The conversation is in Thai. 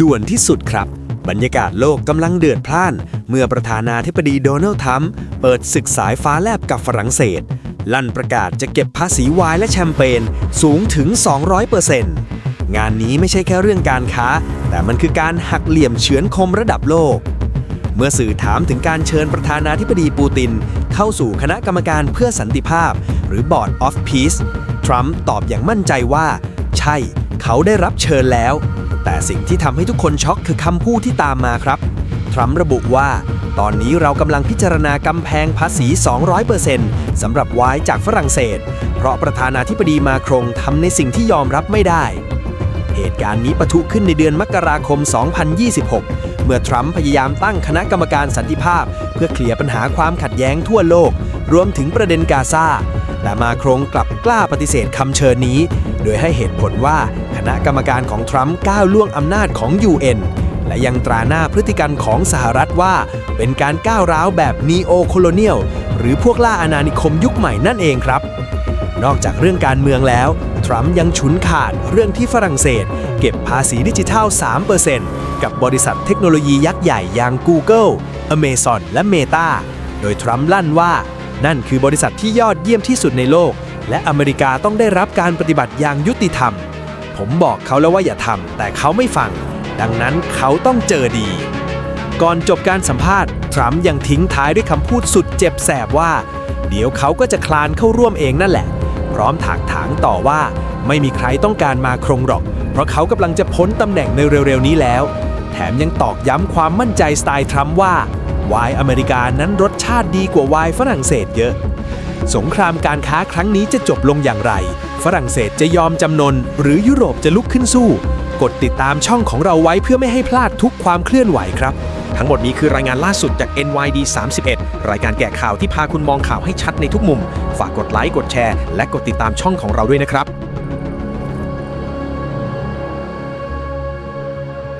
ด่วนที่สุดครับ บรรยากาศโลกกำลังเดือดพล่าน เมื่อประธานาธิบดีโดนัลด์ทรัมป์เปิดศึกสายฟ้าแลบกับฝรั่งเศส ลั่นประกาศจะเก็บภาษีไวน์และแชมเปญสูงถึง 200%งานนี้ไม่ใช่แค่เรื่องการค้า แต่มันคือการหักเหลี่ยมเฉือนคมระดับโลกเมื่อสื่อถามถึงการเชิญประธานาธิบดีปูติน เข้าสู่คณะกรรมการเพื่อสันติภาพ หรือ Board of Peace ทรัมป์ตอบอย่างมั่นใจว่า ใช่ เขาได้รับเชิญแล้ว แต่สิ่งที่ทำให้ทุกคนช็อกคือคำพูดที่ตามมาครับ ทรัมป์ระบุว่า ตอนนี้เรากำลังพิจารณากำแพงภาษี 200%สำหรับไวน์จากฝรั่งเศส เพราะประธานาธิบดีมาครงทำในสิ่งที่ยอมรับไม่ได้ เหตุการณ์นี้ปะทุขึ้นในเดือนมกราคม 2026 เมื่อทรัมป์พยายามตั้งคณะกรรมการสันติภาพ เพื่อเคลียร์ปัญหาความขัดแย้งทั่วโลก รวมถึงประเด็นกาซาแต่มาโครงกลับกล้าปฏิเสธคำเชิญนี้ โดยให้เหตุผลว่า ณะกรรมการของทรัมป์ก้าวล่วงอำนาจของ UN และยังตราหน้าพฤติกรรมของสหรัฐว่า เป็นการก้าวร้าวแบบนีโอโคโลเนียลหรือพวกล่าอาณานิคมยุคใหม่นั่นเองครับ นอกจากเรื่องการเมืองแล้ว ทรัมป์ยังฉุนขาดเรื่องที่ฝรั่งเศส เก็บภาษีดิจิทัล 3%กับบริษัทเทคโนโลยียักษ์ใหญ่อย่าง Google, Amazon และ Meta โดยทรัมป์ลั่นว่านั่นคือบริษัทที่ยอดเยี่ยมที่สุดในโลก และอเมริกาต้องได้รับการปฏิบัติอย่างยุติธรรม ผมบอกเขาแล้วว่าอย่าทำแต่เขาไม่ฟัง ดังนั้นเขาต้องเจอดี ก่อนจบการสัมภาษณ์ทรัมป์ยังทิ้งท้ายด้วยคำพูดสุดเจ็บแสบว่า เดี๋ยวเขาก็จะคลานเข้าร่วมเองนั่นแหละ พร้อมถากถางต่อว่าไม่มีใครต้องการมาครงหรอก เพราะเขากำลังจะพ้นตำแหน่งในเร็วๆนี้แล้ว แถมยังตอกย้ำความมั่นใจสไตล์ทรัมป์ว่า ไวน์อเมริกานั้นรสชาติดีกว่าไวน์ฝรั่งเศสเยอะ สงครามการค้าครั้งนี้จะจบลงอย่างไร ฝรั่งเศสจะยอมจำนน หรือยุโรปจะลุกขึ้นสู้ กดติดตามช่องของเราไว้เพื่อไม่ให้พลาดทุกความเคลื่อนไหวครับ ทั้งหมดนี้คือรายงานล่าสุดจาก NYD 31 รายการแกะข่าวที่พาคุณมองข่าวให้ชัดในทุกมุม ฝากกดไลค์กดแชร์ และกดติดตามช่องของเราด้วยนะครับ